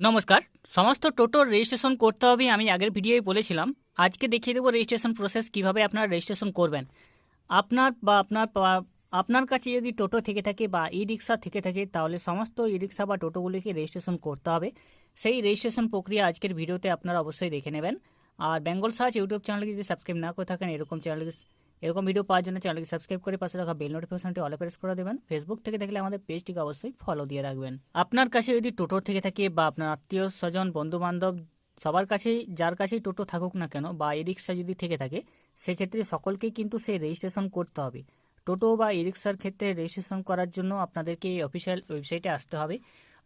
নমস্কার। সমস্ত টোটোর রেজিস্ট্রেশন করতে হবে, আমি আগের ভিডিওয়ে বলেছিলাম। আজকে দেখিয়ে দেবো রেজিস্ট্রেশন প্রসেস, কীভাবে আপনারা রেজিস্ট্রেশন করবেন। আপনার বা আপনার আপনার কাছে যদি টোটো থেকে থাকে বা ই রিক্সা থেকে থাকে, তাহলে সমস্ত ই রিক্সা বা টোটোগুলিকে রেজিস্ট্রেশন করতে হবে। সেই রেজিস্ট্রেশন প্রক্রিয়া আজকের ভিডিওতে আপনারা অবশ্যই দেখে নেবেন। আর বেঙ্গল সার্চ ইউটিউব চ্যানেলকে যদি সাবস্ক্রাইব না করে থাকেন, এরকম চ্যানেলকে এরকম ভিডিও পাওয়ার জন্য চ্যানেলকে সাবস্ক্রাইব করে পাশে রাখা বেল নোটিফিকেশনটি অলে প্রেস করে দেবেন। ফেসবুক থেকে দেখলে আমাদের পেজটিকে অবশ্যই ফলো দিয়ে রাখবেন। আপনার কাছে যদি টোটো থেকে থাকে বা আপনার আত্মীয় স্বজন বন্ধু বান্ধব সবার কাছেই, যার কাছেই টোটো থাকুক না কেন বা ই রিক্সা যদি থেকে থাকে, সেক্ষেত্রে সকলকেই কিন্তু সেই রেজিস্ট্রেশন করতে হবে। টোটো বা ই রিক্সার ক্ষেত্রে রেজিস্ট্রেশন করার জন্য আপনাদেরকে এই অফিসিয়াল ওয়েবসাইটে আসতে হবে।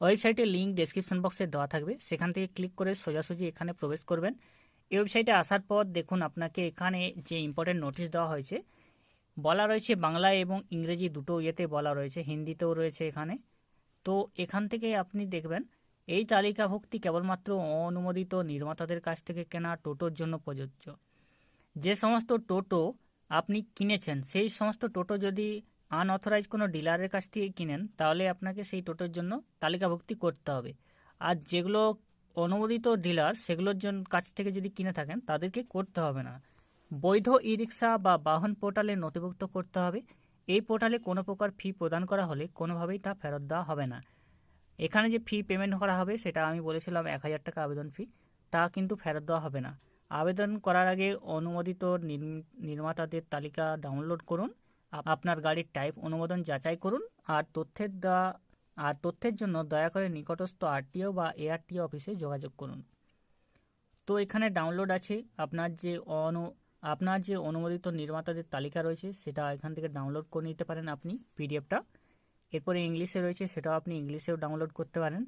ওয়েবসাইটের লিঙ্ক ডেসক্রিপশন বক্সে দেওয়া থাকবে। সেখান থেকে ক্লিক করে সোজাসুজি এখানে প্রবেশ করবেন। এই ওয়েবসাইটে আসার পর দেখুন আপনাকে এখানে যে ইম্পর্টেন্ট নোটিশ দেওয়া হয়েছে, বলা রয়েছে বাংলা এবং ইংরেজি দুটো ইয়েতে বলা রয়েছে, হিন্দিতেও রয়েছে এখানে। তো এখান থেকে আপনি দেখবেন, এই তালিকাভুক্তি কেবলমাত্র অনুমোদিত নির্মাতাদের কাছ থেকে কেনা টোটোর জন্য প্রযোজ্য। যে সমস্ত টোটো আপনি কিনেছেন, সেই সমস্ত টোটো যদি আনঅথরাইজ কোনো ডিলারের কাছ থেকে কিনেন, তাহলে আপনাকে সেই টোটোর জন্য তালিকাভুক্তি করতে হবে। আর যেগুলো অনুমোদিত ডিলার সেগুলোর জন্য কাছ থেকে যদি কিনে থাকেন, তাদেরকে করতে হবে না। বৈধ ই রিক্সা বা বাহন পোর্টালে নথিভুক্ত করতে হবে। এই পোর্টালে কোনো প্রকার ফি প্রদান করা হলে কোনোভাবেই তা ফেরত দেওয়া হবে না। এখানে যে ফি পেমেন্ট করা হবে, সেটা আমি বলেছিলাম এক হাজার টাকা আবেদন ফি, তা কিন্তু ফেরত দেওয়া হবে না। আবেদন করার আগে অনুমোদিত নির্ম- নির্মাতাদের তালিকা ডাউনলোড করুন। আপনার গাড়ির টাইপ অনুমোদন যাচাই করুন, আর তথ্যের দেওয়া আর তথ্যের জন্য দয়া করে নিকটস্থ আরটিও বা এআরটিও অফিসে যোগাযোগ করুন। তো এখানে ডাউনলোড আছে। আপনার যে অনু, আপনার যে অনুমোদিত নির্মাতাদের তালিকা রয়েছে, সেটা এখান থেকে ডাউনলোড করে নিতে পারেন আপনি পিডিএফটা। এরপরে ইংলিশে রয়েছে, সেটাও আপনি ইংলিশেও ডাউনলোড করতে পারেন।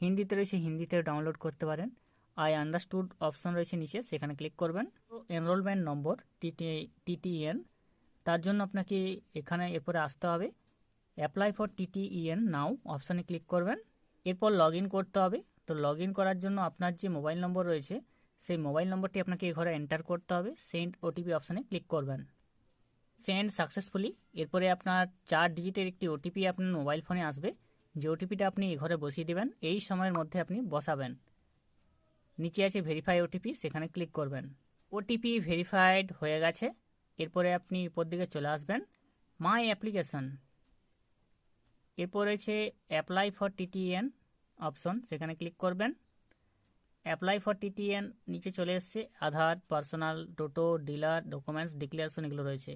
হিন্দিতে রয়েছে, হিন্দিতেও ডাউনলোড করতে পারেন। আই আন্ডারস্টুড অপশন রয়েছে নিচে, সেখানে ক্লিক করবেন। তো এনরোলমেন্ট নম্বর টিটি, টিটিএন, তার জন্য আপনাকে এখানে এরপরে আসতে হবে। অ্যাপ্লাই ফর টিটিইএন নাও অপশানে ক্লিক করবেন। এরপর লগ করতে হবে। তো লগ করার জন্য আপনার যে মোবাইল নম্বর রয়েছে, সেই মোবাইল নম্বরটি আপনাকে এই ঘরে এন্টার করতে হবে। সেন্ড ওটিপি অপশানে ক্লিক করবেন। সেন্ড সাকসেসফুলি এরপরে আপনার চার ডিজিটের একটি ওটিপি আপনার মোবাইল ফোনে আসবে। যে ওটিপিটা আপনি এই ঘরে বসিয়ে দেবেন, এই সময়ের মধ্যে আপনি বসাবেন। নিচে আছে ভেরিফাই ওটিপি সেখানে ক্লিক করবেন। ওটিপি ভেরিফাইড হয়ে গেছে। এরপরে আপনি উপর দিকে চলে আসবেন। মাই অ্যাপ্লিকেশন এরপর রয়েছে অ্যাপ্লাই ফর টিটিএন অপশন সেখানে ক্লিক করবেন। অ্যাপ্লাই ফর টিটিএন নিচে চলে এসছে, Aadhaar personal toto dealer documents declaration এগুলো রয়েছে।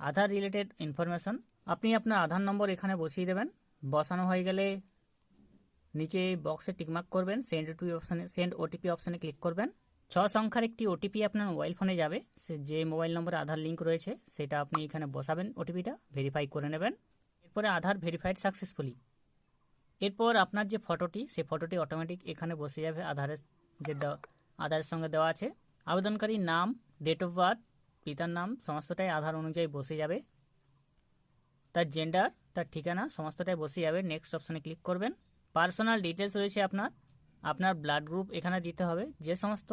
আধার রিলেটেড ইনফরমেশন আপনি আপনার আধার নম্বর এখানে বসিয়ে দেবেন। বসানো হয়ে গেলে নিচে বক্সে টিকমার্ক করবেন সেন্ড টু অপশানে সেন্ড ওটিপি অপশানে ক্লিক করবেন। ছ সংখ্যার একটি ওটিপি আপনার মোবাইল ফোনে যাবে। সে যে মোবাইল নম্বরে আধার লিঙ্ক রয়েছে, সেটা আপনি এখানে বসাবেন ওটিপিটা ভেরিফাই করে নেবেন। এরপরে আধার ভেরিফাইড সাকসেসফুলি এরপর আপনার যে ফটোটি, সেই ফটোটি অটোমেটিক এখানে বসে যাবে, আধারের যে আধারের সঙ্গে দেওয়া আছে। আবেদনকারীর নাম ডেট অফ বার্থ পিতার নাম, সমস্তটাই আধার অনুযায়ী বসে যাবে। তার জেন্ডার তার ঠিকানা, সমস্তটাই বসে যাবে। নেক্সট অপশনে ক্লিক করবেন। পার্সোনাল ডিটেলস রয়েছে আপনার। আপনার ব্লাড গ্রুপ এখানে দিতে হবে। যে সমস্ত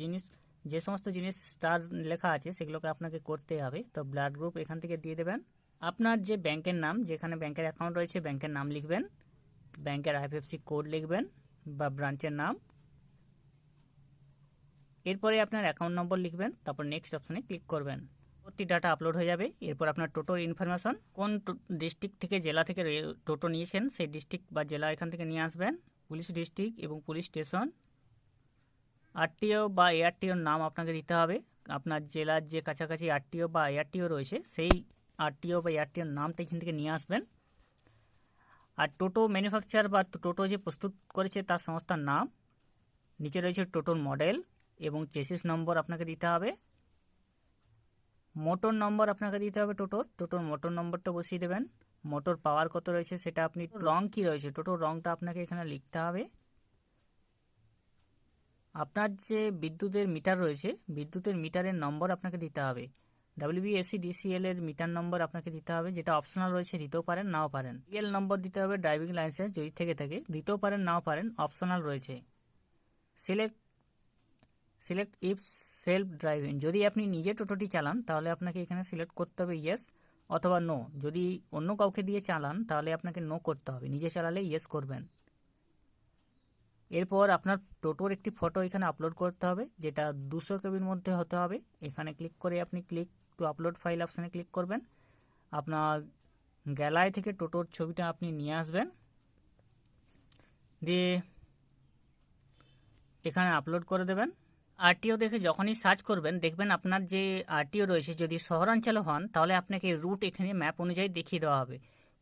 জিনিস, যে সমস্ত জিনিস স্টার লেখা আছে, সেগুলোকে আপনাকে করতে হবে। তো ব্লাড গ্রুপ এখান থেকে দিয়ে দেবেন। আপনার যে ব্যাংকের নাম, যেখানে ব্যাংকের অ্যাকাউন্ট রয়েছে, ব্যাংকের নাম লিখবেন, ব্যাংকের আইএফএসসি কোড লিখবেন বা ব্রাঞ্চের নাম। এরপরে আপনার অ্যাকাউন্ট নম্বর লিখবেন, তারপর নেক্সট অপশনে ক্লিক করবেন। প্রতি ডাটা আপলোড হয়ে যাবে। এরপর আপনার টোটোর ইনফরমেশন কোন ডিস্ট্রিক্ট থেকে, জেলা থেকে টোটো নিয়েছেন, সেই ডিস্ট্রিক্ট বা জেলা এখান থেকে নিয়ে আসবেন। পুলিশ ডিস্ট্রিক্ট এবং পুলিশ স্টেশন আরটিও বা এআরটিওর নাম আপনাকে দিতে হবে। আপনার জেলার যে কাছাকাছি আরটিও বা এআরটিও রয়েছে, সেই আরটিও বা এআরটিওর নামটা এখান থেকে নিয়ে আসবেন। আর টোটো ম্যানুফ্যাকচার বা টোটো যে প্রস্তুত করেছে তার সংস্থার নাম। নিচে রয়েছে টোটোর মডেল এবং চেসিস নম্বর আপনাকে দিতে হবে। মোটর নম্বর আপনাকে দিতে হবে টোটোর। টোটোর মোটর নম্বরটা বসিয়ে দেবেন। মোটর পাওয়ার কত রয়েছে সেটা আপনি রং কি রয়েছে, টোটোর রংটা আপনাকে এখানে লিখতে হবে। আপনার যে বিদ্যুতের মিটার রয়েছে, বিদ্যুতের মিটারের নম্বর আপনাকে দিতে হবে। ডাব্লিউবিএসসি ডিসিএল এর মিটার নম্বর আপনাকে দিতে হবে, যেটা অপশনাল রয়েছে, দিতেও পারেন, নাও পারেন। এল নম্বর দিতে হবে ড্রাইভিং লাইসেন্স যদি থেকে থাকে, দিতেও পারেন, নাও পারেন অপশনাল রয়েছে। Select select if self driving যদি আপনি নিজে টোটোটি চালান, তাহলে আপনাকে এখানে সিলেক্ট করতে হবে ইয়েস অথবা নো যদি অন্য কাউকে দিয়ে চালান, তাহলে আপনাকে নো করতে হবে। নিজে চালালে ইয়েস করবেন। এরপর আপনার টোটোর একটি ফটো এখানে আপলোড করতে হবে, যেটা দুশো কেবির মধ্যে হতে হবে। এখানে ক্লিক করে আপনি ক্লিক টু আপলোড ফাইল অপশানে ক্লিক করবেন। আপনার গ্যালারি থেকে টোটোর ছবিটা আপনি নিয়ে আসবেন। দিয়ে এখানে আপলোড করে দেবেন। আরটিও দেখে যখনই সার্চ করবেন, দেখবেন আপনার যে আরটিও রয়েছে, যদি শহরাঞ্চলে হন, তাহলে আপনাকে রুট এখানে ম্যাপ অনুযায়ী দেখিয়ে দেওয়া হবে।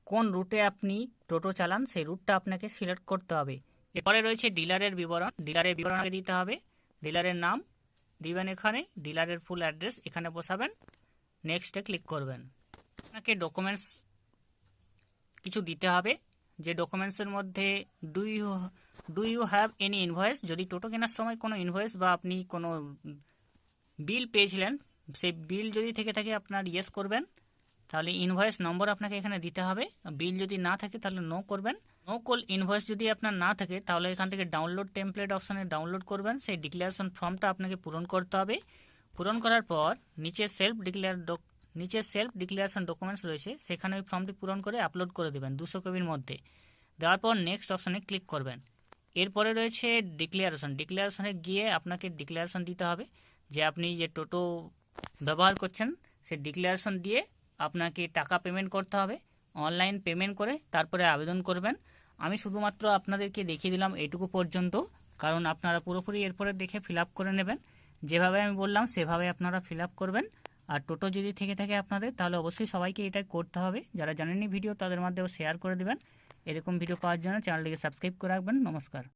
কোন রুটে আপনি টোটো চালান, সেই রুটটা আপনাকে সিলেক্ট করতে হবে। এরপরে রয়েছে ডিলারের বিবরণ। ডিলারের বিবরণ আগে দিতে হবে। ডিলারের নাম দিবেন এখানে। ডিলারের ফুল অ্যাড্রেস এখানে বসাবেন। নেক্সটে ক্লিক করবেন। আপনাকে ডকুমেন্টস কিছু দিতে হবে। যে ডকুমেন্টসের মধ্যে do you do you have any invoice যদি টোটো কেনার সময় কোনো ইনভয়েস বা আপনি কোনো বিল পেয়েছিলেন, সেই বিল যদি থেকে থাকে, আপনার ইয়েস করবেন। তাহলে ইনভয়েস নম্বর আপনাকে এখানে দিতে হবে। বিল যদি না থাকে তাহলে নো করবেন। নো কল ইনভয়েস যদি আপনার না থাকে, তাহলে এখান থেকে ডাউনলোড টেমপ্লেট অপশানে ডাউনলোড করবেন। সেই ডিক্লারেশন ফর্মটা আপনাকে পূরণ করতে হবে। পূরণ করার পর নিচে সেলফ ডিক্লেয়ার নিচে সেলফ ডিক্লারেশন ডকুমেন্টস রয়েছে, সেখানে ওই ফর্মটি পূরণ করে আপলোড করে দেবেন দুশো কপির মধ্যে। দেওয়ার পর নেক্সট অপশানে ক্লিক করবেন। এরপরে রয়েছে ডিক্লারেশন ডিক্লারেশনে গিয়ে আপনাকে ডিক্লারেশন দিতে হবে। যে আপনি যে টোটো ব্যবহার করছেন সে ডিক্লারেশন দিয়ে আপনাকে টাকা পেমেন্ট করতে হবে। অনলাইন পেমেন্ট করে তারপরে আবেদন করবেন। আমি শুধুমাত্র আপনাদেরকে দেখিয়ে দিলাম এইটুকু পর্যন্ত। কারণ আপনারা পুরোপুরি এরপরে দেখে ফিল করে নেবেন। যেভাবে আমি বললাম, সেভাবে আপনারা ফিল করবেন। আর টোটো যদি থেকে থাকে আপনাদের, তাহলে অবশ্যই সবাইকে এটা করতে হবে। যারা জানেননি ভিডিও, তাদের মাধ্যমেও শেয়ার করে দেবেন। এরকম ভিডিও পাওয়ার জন্য চ্যানেলটিকে সাবস্ক্রাইব করে রাখবেন। নমস্কার।